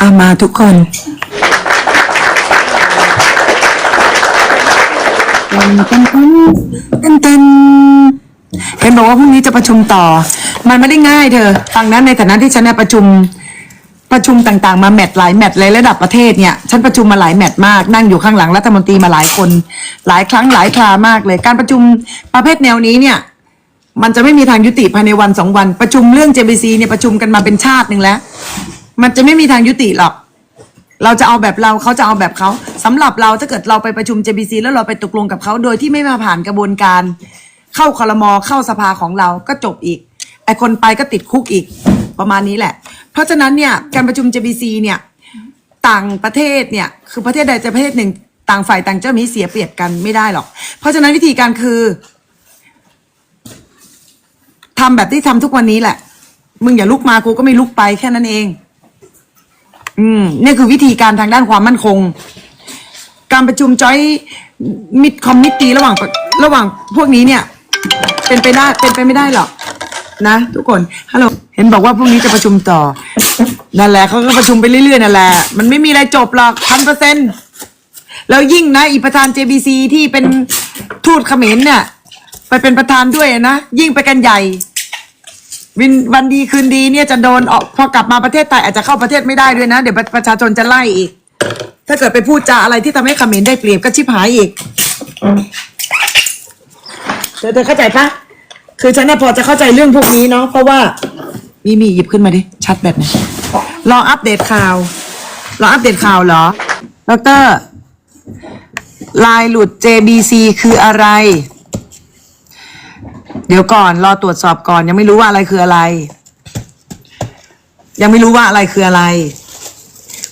อามาทุกคนตันตันตันตันเห็นบอกว่าพรุ่งนี้จะประชุมต่อ มันไม่ได้ง่ายเธอฟังนั้นในฐานะที่ฉันเนี่ยประชุมประชุมต่างๆ มาแมตช์หลายแมตช์เลยระดับประเทศเนี่ยฉันประชุมมาหลายแมตช์มากนั่งอยู่ข้างหลังรัฐมนตรีมาหลายคน หลายครั้งหลายครามากเลย การประชุมประเภทแนวนี้เนี่ย มันจะไม่มีทางยุติภายในวันสองวัน ประชุมเรื่อง JBC เนี่ยประชุมกันมาเป็นชาติหนึ่งแล้ว มันจะไม่มีทางยุติหรอก เราจะเอาแบบเราเขาจะเอาแบบเขาสำหรับเราถ้าเกิดเราไปประชุม JBC แล้วเราไปตกลงกับเขาโดยที่ไม่มาผ่านกระบวนการ เข้าคอรมอเข้าสภาของเราก็จบอีก ไอคนไปก็ติดคุกอีกประมาณนี้แหละ เพราะฉะนั้นเนี่ยการประชุม JBC เนี่ย ต่างประเทศเนี่ยคือประเทศใดจะประเทศหนึ่งต่างฝ่ายต่างเจ้ามีเสียเปรียบกันไม่ได้หรอก เพราะฉะนั้นวิธีการคือทำแบบที่ทำทุกวันนี้แหละ มึงอย่าลุกมากูก็ไม่ลุกไปแค่นั้นเอง อืมนี่คือวิธีการทางด้านความมั่นคง การประชุมจอยมิดคอมมิตี้ระหว่างระหว่างพวกนี้เนี่ย เป็นไปได้เป็นไปไม่ได้หรอกนะ ทุกคนฮัลโหลเห็นบอกว่าพรุ่งนี้จะประชุมต่อนั่นแหละเขาก็ประชุมไปเรื่อยๆนั่นแหละมันไม่มีอะไรจบหรอกพันเปอร์เซ็นต์แล้วยิ่งนะอีประธาน JBC ที่เป็นทูตเขมรเนี่ย ไปเป็นประธานด้วยนะ ยิ่งไปกันใหญ่ วินวันดีคืนดีเนี่ยจะโดนออกพอกลับมาประเทศไทยอาจจะเข้าประเทศไม่ได้ด้วยนะ เดี๋ยวประชาชนจะไล่อีก ถ้าเกิดไปพูดจาอะไรที่ทำให้เขมรได้เปรียบก็ชิบหายอีกเธอเธอเข้าใจปะคือฉันน่ะพอจะเข้าใจเรื่องพวกนี้เนาะเพราะว่ามีมีหยิบขึ้นมาดิชัดแบบไหนรออัปเดตข่าวรออัปเดตข่าวเหรอดอเตอรลายหลุด JBC คืออะไร เดี๋ยวก่อนรอตรวจสอบก่อน ยังไม่รู้ว่าอะไรคืออะไร ยังไม่รู้ว่าอะไรคืออะไร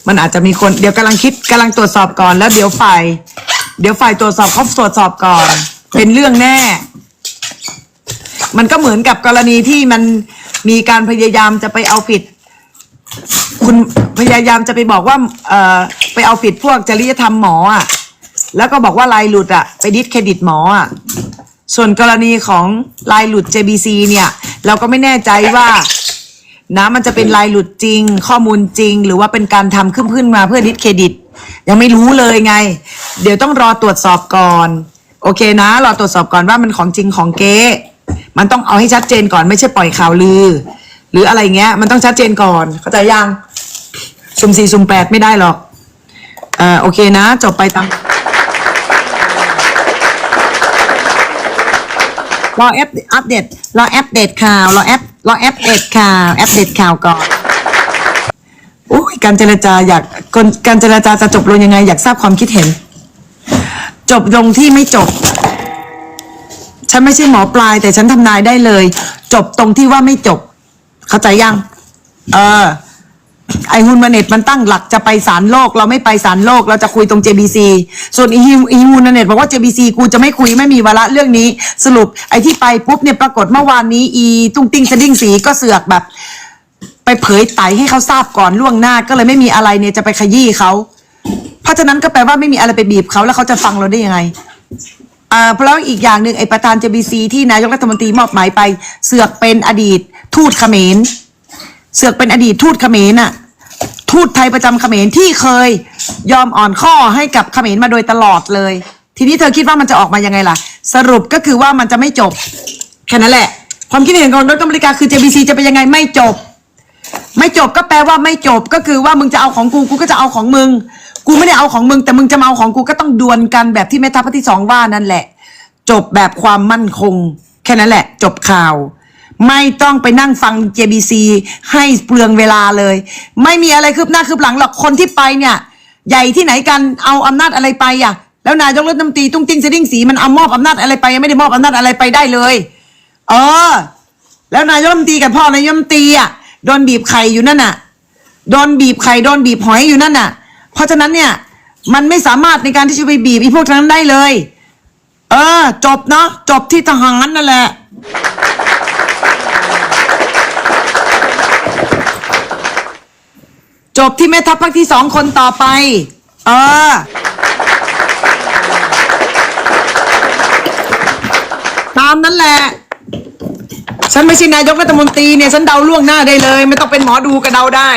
มันอาจจะมีคนเดี๋ยวกำลังคิดกำลังตรวจสอบก่อน แล้วเดี๋ยวฝ่ายเดี๋ยวฝ่ายตรวจสอบเขาตรวจสอบก่อน เป็นเรื่องแน่ มันก็เหมือนกับกรณีที่มันมีการพยายามจะไปเอาผิด คุณพยายามจะไปบอกว่า เอ่อไปเอาผิดพวกจริยธรรมหมออะแล้วก็บอกว่าลายหลุดอะ ไปดิสเครดิตหมออะ ส่วนกรณีของลายหลุด JBC เนี่ย เราก็ไม่แน่ใจว่านะมันจะเป็นลายหลุดจริง ข้อมูลจริง หรือว่าเป็นการทำขึ้นขึ้นมาเพื่อดิสเครดิต ยังไม่รู้เลยไง เดี๋ยวต้องรอตรวจสอบก่อน โอเคนะ รอตรวจสอบก่อนว่ามันของจริงของเก๊มันต้องเอาให้ชัดเจนก่อนไม่ใช่ปล่อยข่าวลือ หรืออะไรเงี้ย มันต้องชัดเจนก่อนเข้าใจยังสุ่มสี่สุ่มแปดไม่ได้หรอกเอ่อโอเคนะ จบไปตาม รอแอปอัปเดตรอแอปเดตข่าวรอแอปรอแอปเดตข่าวแอปเดตข่าวก่อนอุ้ยการเจรจาอยากการการเจรจาจะจบลงยังไง อยากทราบความคิดเห็น จบลงที่ไม่จบ ฉันไม่ใช่หมอปลาย แต่ฉันทำนายได้เลย จบตรงที่ว่าไม่จบ เข้าใจยัง เออ ไอฮุนมาเน็ตมันตั้งหลักจะไปศาลโลก เราไม่ไปศาลโลก เราจะคุยตรง JBC ส่วนอีฮิอีฮุนมาเน็ตบอกว่า JBC กูจะไม่คุยไม่มีวาระเรื่องนี้ สรุปไอที่ไปปุ๊บเนี่ยปรากฏเมื่อวานนี้อีตุ้งติ้งสะดิ้งสีก็เสือกแบบ ไปเผยไตให้เขาทราบก่อนล่วงหน้าก็เลยไม่มีอะไรเนี่ยจะไปขยี้เขาเพราะฉะนั้นก็แปลว่าไม่มีอะไรไปบีบเขาแล้วเขาจะฟังเราได้ยังไงอ่าเพราะอีกอย่างหนึ่งไอ้ประธาน JBC ที่นายกรัฐมนตรีมอบหมายไป เสือกเป็นอดีตทูตเขมรเสือกเป็นอดีตทูตเขมรน่ะ ทูตไทยประจำเขมรที่เคยยอมอ่อนข้อให้กับเขมรมาโดยตลอดเลย ทีนี้เธอคิดว่ามันจะออกมายังไงล่ะ สรุปก็คือว่ามันจะไม่จบ แค่นั้นแหละ ความคิดเห็นของรัฐอเมริกาคือ JBC จะเป็นยังไงไม่จบ ไม่จบก็แปลว่าไม่จบก็คือว่ามึงจะเอาของกูกูก็จะเอาของมึง กูไม่ได้เอาของมึง แต่มึงจะมาเอาของกูก็ต้องดวลกันแบบที่แม่ทัพภาคที่สองว่านั่นแหละ จบแบบความมั่นคง แค่นั้นแหละ จบข่าว ไม่ต้องไปนั่งฟัง JBC ให้เปลืองเวลาเลย ไม่มีอะไรคืบหน้าคืบหลังหรอกคนที่ไปเนี่ย ใหญ่ที่ไหนกันเอาอำนาจอะไรไปอะ แล้วนายกรัฐมนตรีตุ้งติ้งสดิ้งสีมันเอามอบอำนาจอะไรไปยังไม่ได้มอบอำนาจอะไรไปได้เลย เออ แล้วนายกรัฐมนตรีกับพ่อนายกรัฐมนตรีอะโดนบีบไข่อยู่นั่นน่ะโดนบีบไข่โดนบีบหอยอยู่นั่นน่ะ เพราะฉะนั้นเนี่ย มันไม่สามารถในการที่จะไปบีบไอีพวกนั้นได้เลย เออ จบเนาะจบที่ทหารนั่นแหละ จบที่แม่ทัพภาคที่สองคนต่อไป เออ ตามนั้นแหละ ฉันไม่ใช่นายกรัฐมนตรีเนี่ย ฉันเดาล่วงหน้าได้เลย ไม่ต้องเป็นหมอดูก็เดาได้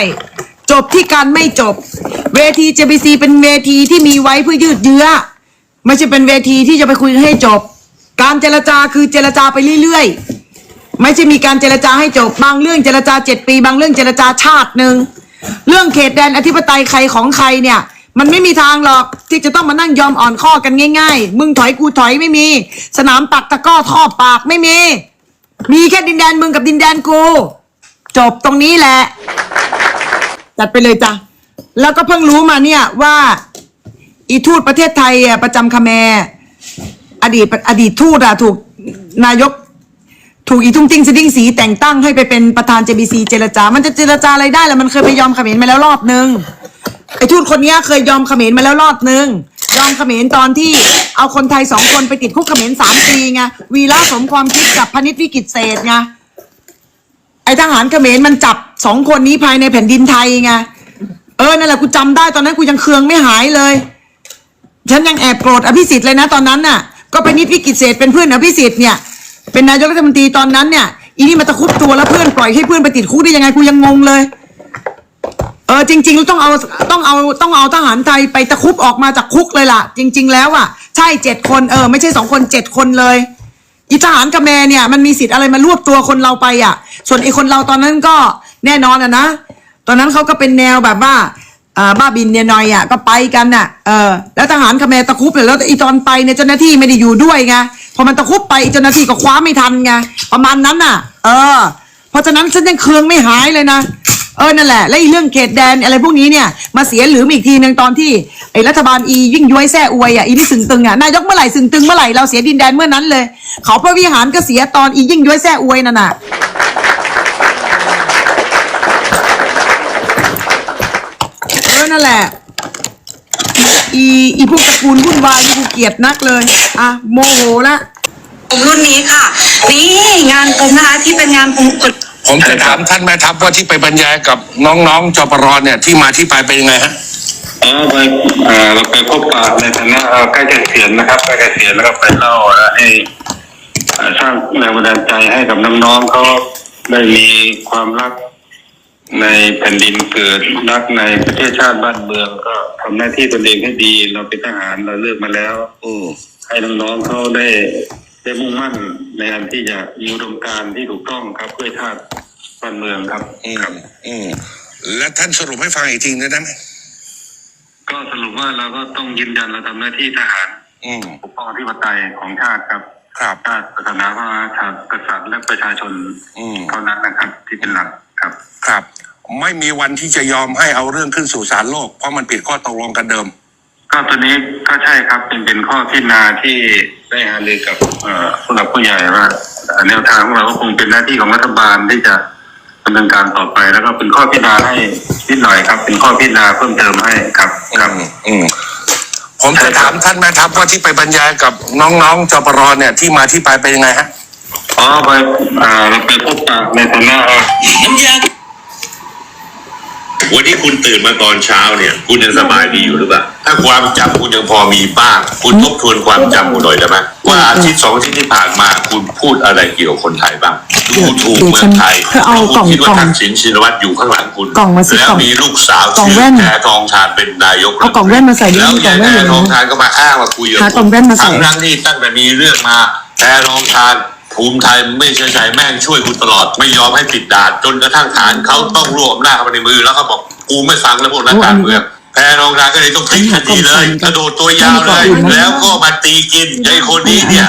จบที่การไม่จบ เวที JBC เป็นเวทีที่มีไว้เพื่อยืดเยื้อ ไม่ใช่เป็นเวทีที่จะไปคุยให้จบ การเจรจาคือเจรจาไปเรื่อยๆ ไม่ใช่มีการเจรจาให้จบ บางเรื่องเจรจาเจ็ดปี บางเรื่องเจรจาชาติหนึ่ง เรื่องเขตแดนอธิปไตยใครของใครเนี่ย มันไม่มีทางหรอกที่จะต้องมานั่งยอมอ่อนข้อกันง่าย ๆ มึงถอยกูถอยไม่มี สนามปักตะก้อท่อปากไม่มี มีแค่ดินแดนมึงกับดินแดนกู จบตรงนี้แหละจัดไปเลยจ้ะแล้วก็เพิ่งรู้มาเนี่ยว่า อีทูตประเทศไทยประจำคาแมอดีตอดีตทูตอะถูกนายก ถูกอีทุ่งติ้งสดิ้งสีแต่งตั้งให้ไปเป็นประธาน JBC เจรจา มันจะเจรจาอะไรได้ล่ะมันเคยไปยอมเขมรมาแล้วรอบนึงไอ้ทูตคนนี้เคยยอมเขมรมาแล้วรอบนึงยอมเขมรตอนที่เอาคนไทยสองคนไปติดคุกเขมรสามปีไงวีระสมความคิดกับพนิษฐวิกิตเศษไงไอ้ทหารเขมรมันจับสองคนนี้ภายในแผ่นดินไทยไงเออนั่นแหละกูจำได้ตอนนั้นกูยังเคืองไม่หายเลย ฉันยังแอบโกรธอภิสิทธิ์เลยนะตอนนั้นน่ะ ก็ไปนิดวิกิตเศษเป็นเพื่อนอภิสิทธิ์เนี่ย เป็นนายกรัฐมนตรีตอนนั้นเนี่ยอีนี่มาตะคุบตัวแล้วเพื่อนปล่อยให้เพื่อนไปติดคุกได้ยังไงกูยังงงเลย เออจริงๆแล้วต้องเอาต้องเอาต้องเอาทหารไทยไปตะคุบออกมาจากคุกเลยล่ะ จริง ๆ แล้วอะ ใช่เจ็ดคนเออไม่ใช่สองคนเจ็ดคนเลยอีทหารกระแมเนี่ยมันมีสิทธิ์อะไรมารวบตัวคนเราไปอะ ส่วนไอ้คนเราตอนนั้นก็แน่นอนอะนะตอนนั้นเขาก็เป็นแนวแบบว่า อ่าบ้าบินเนี่ยหน่อยอะก็ไปกันน่ะเออแล้วทหารกระแมตะครุบเลยแล้วอีตอนไปเนี่ยเจ้าหน้าที่ไม่ได้อยู่ด้วยไงพอมันตะครุบไปเจ้าหน้าที่ก็คว้าไม่ทันไงประมาณนั้นน่ะ เออ เพราะฉะนั้นฉันยังเคืองไม่หายเลยนะเออนั่นแหละและอีเรื่องเขตแดนอะไรพวกนี้เนี่ยมาเสียหลืมอีกทีหนึ่งตอนที่ไอ้รัฐบาลอียิ่งย้วยแซ่อวยอะอีที่สึงตึงอะนายกเมื่อไหร่สึงตึงเมื่อไหร่เราเสียดินแดนเมื่อนั้นเลย เขาพระวิหารก็เสียตอนอียิ่งย้วยแซ่อวยนั่นน่ะ เออ นั่นแหละ อีอีพวกตระกูลวุ่นวายนี่กูเกลียดนักเลย อะโมโหละผมรุ่นนี้ค่ะ นี่งานผมนะคะที่เป็นงานผมกดผมจะถามท่านแม่ทัพว่าที่ไปบรรยายกับน้องๆจปรเนี่ยที่มาที่ไปเป็นยังไงฮะอ๋อไปเอ่อเราไปพบปะในฐานะเอ่อใกล้เกษียณนะครับใกล้เกษียณแล้วก็ไปเล่าให้เอ่อสร้างแรงบันดาลใจให้กับน้องๆเขาได้มีความรัก ในแผ่นดินเกิดรักในประเทศชาติบ้านเมืองก็ทำหน้าที่ตนเองให้ดี เราเป็นทหารเราเลือกมาแล้วอืมให้น้องๆเขาได้ได้มุ่งมั่นในการที่จะมีอุดมการณ์ที่ถูกต้องครับเพื่อชาติบ้านเมืองครับอืครับมอืมและท่านสรุปให้ฟังอีกทีนึงได้ไหมก็สรุปว่าเราก็ต้องยืนยันเราทำหน้าที่ทหารอืมปกป้องอธิปไตยของชาติครับครับชาติศาสนาพระมหากษัตริย์กษัตริย์และประชาชนอืมเท่านั้นนะครับที่เป็นหลัก ครับ ครับ ไม่มีวันที่จะยอมให้เอาเรื่องขึ้นสู่ศาลโลก เพราะมันผิดข้อตกลงกันเดิม ก็ตัวนี้ก็ใช่ครับเป็นเป็นข้อพิจารณาที่ได้หารือกับเอ่อผู้หลักผู้ใหญ่ว่าเอ่อแนวทางของเราก็คงเป็นหน้าที่ของรัฐบาลที่จะดำเนินการต่อไปแล้วก็เป็นข้อพิจารณาให้นิดหน่อยครับ เป็นข้อพิจารณาเพิ่มเติมให้ครับครับ อืมอืมผมจะถามท่านแม่ทัพว่าที่ไปบรรยายกับน้องๆจปรเนี่ยที่มาที่ไปเป็นยังไงฮะ อ๋อไปเอ่อเราไปพบปะในฐานะเอ่อวันนี้คุณตื่นมาตอนเช้าเนี่ย คุณยังสบายดีอยู่หรือเปล่า ถ้าความจำคุณยังพอมีบ้าง คุณทบทวนความจำคุณหน่อยได้ไหมว่าอาทิตย์สองอาทิตย์ที่ผ่านมาคุณพูดอะไรเกี่ยวกับคนไทยบ้างดูถูกเมืองไทยเธอเอากล่องคุณคิดกล่ว่าองทักษิณชินวัตรอยู่ข้างหลังคุณกล่องมาสิแล้วกล่องมีลูกสาวกล่องชื่แว่อนแพทองทานเป็นนายกเอากล่องแว่นมาใส่ดิแล้วมีกล่ยาองยแว่นอยู่แพนะทองทานก็มาอ้างว่าคุยกับหากล่องแว่นมาใส่ทั้งๆที่ตั้งแต่มีเรื่องมาแพทองทาน ภูมิไทยไม่ใช่ใจแม่งช่วยคุณตลอดไม่ยอมให้ปิดด่านจนกระทั่งฐานเขาต้องรวบอำนาจเข้ามาในมือแล้วเขาบอกกูไม่ฟังแล้วพวกนักการเมืองแพรองทานก็เลยต้องพลิกคดีเลยกระโดดตัวยาวเลย แล้วก็มาตีกินไอ้คนนี้เนี่ย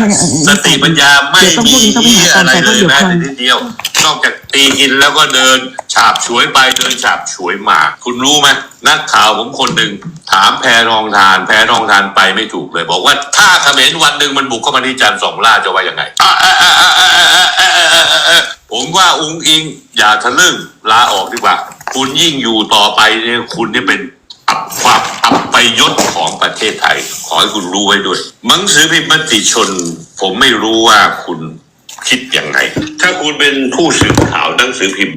สติปัญญาไม่มีเหี้ยอะไรเลยแม้แต่นิดเดียว นอกจากตีอินแล้วก็เดินฉาบฉวยไปเดินฉาบฉวยมา คุณรู้ไหมนักข่าวผมคนหนึ่งถามแพรรองทาน แพรรองทานไปไม่ถูกเลย บอกว่าถ้าเขมรวันหนึ่งมันบุกเข้ามาที่จันทร์สองล่าจะว่ายังไงผมว่าอุ้งอิงอย่าทะลึ่งลาออกดีกว่า คุณยิ่งอยู่ต่อไปเนี่ยคุณนี่เป็นอับความอับไปยศของประเทศไทย ขอให้คุณรู้ไว้ด้วยมังสือพิมพ์มติชน ผมไม่รู้ว่าคุณ คิดยังไง ถ้าคุณเป็นผู้สื่อข่าวหนังสือพิมพ์